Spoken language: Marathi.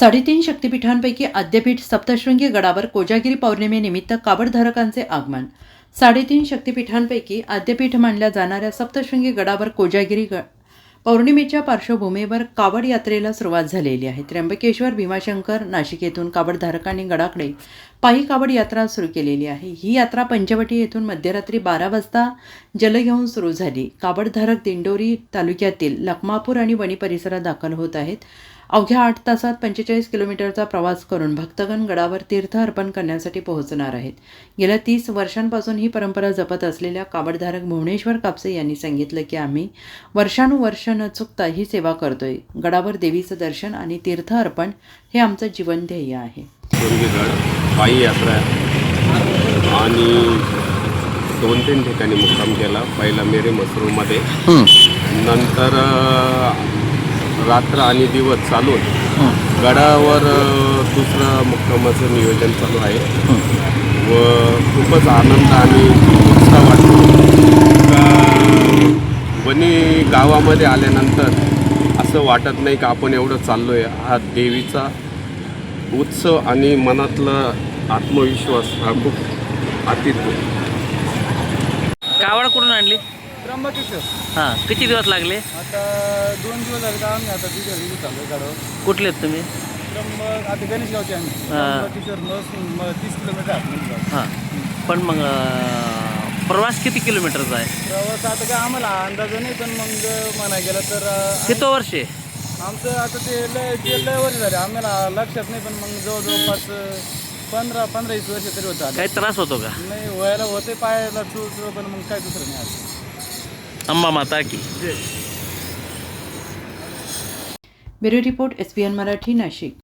साडेतीन शक्तिपीठांपैकी आद्यपीठ सप्तशृंगी गडावर कोजागिरी पौर्णिमेनिमित्त कावडधारकांचे आगमन. साडेतीन शक्तिपीठांपैकी आद्यपीठ मानल्या जाणाऱ्या सप्तशृंगी गडावर कोजागिरी ग पौर्णिमेच्या पार्श्वभूमीवर कावड यात्रेला सुरुवात झालेली आहे. त्र्यंबकेश्वर भीमाशंकर नाशिक येथून कावडधारकांनी गडाकडे पायी कावड यात्रा सुरू केलेली आहे. ही यात्रा पंचवटी येथून मध्यरात्री बारा वाजता जल घेऊन सुरू झाली. कावडधारक दिंडोरी तालुक्यातील लखमापूर आणि वणी परिसरात दाखल होत आहेत. अवघ्या आठ तासात पंचेचाळीस किलोमीटरचा प्रवास करून भक्तगण गडावर तीर्थ अर्पण करण्यासाठी पोहोचणार आहेत. गेल्या तीस वर्षांपासून ही परंपरा जपत असलेल्या कावडधारक भुवनेश्वर कापसे यांनी सांगितलं की आम्ही वर्षानुवर्ष न चुकता ही सेवा करतोय. गडावर देवीचं दर्शन आणि तीर्थ अर्पण हे आमचं जीवन ध्येय आहे. पायी यात्रा आणि दोन तीन ठिकाणी मुक्काम केला. पहिला मेरे मसरूमध्ये नंतर रात्र आणि दिवस चालून गडावर दुसरं मुक्कामाचं नियोजन चालू आहे. व खूपच आनंद आणि उत्साह वाटतो. का वणी गावामध्ये आल्यानंतर असं वाटत नाही का आपण एवढं चाललो आहे हा देवीचा उत्सव आणि मनातला आत्मविश्वास हा खूप अतीत. कावड कुठून आणली? त्र्यंबकेश्वर. हां किती दिवस लागले? आता दोन दिवस झाले तर आम्ही आता तिथे दिवस चाललो गाडव कुठले आहेत तुम्ही? त्र्यंबक आता गणेशगावचे आम्ही. हा. त्र्यंबकेश्वर मस्त म- तीस किलोमीटर आहे. हां. पण मग अं, प्रवास किती किलोमीटरचा आहे? प्रवास आता काय आम्हाला अंदाज नाही पण मग म्हणाय गेलं तर अं, किती वर्ष आमचं आता ते लय ते लय वर्ष झाले. आम्हाला लक्षात नाही पण मग जवळजवळ पाच अं, पंधरा पंधरा वीस वर्ष तरी होतं आले काही त्रास होतो का? नाही व्हायला होते पायाला चूळ चूळ पण मग काय दुसरं नाही असं अंबा माता की। Bureau report S N Marathi Nashik.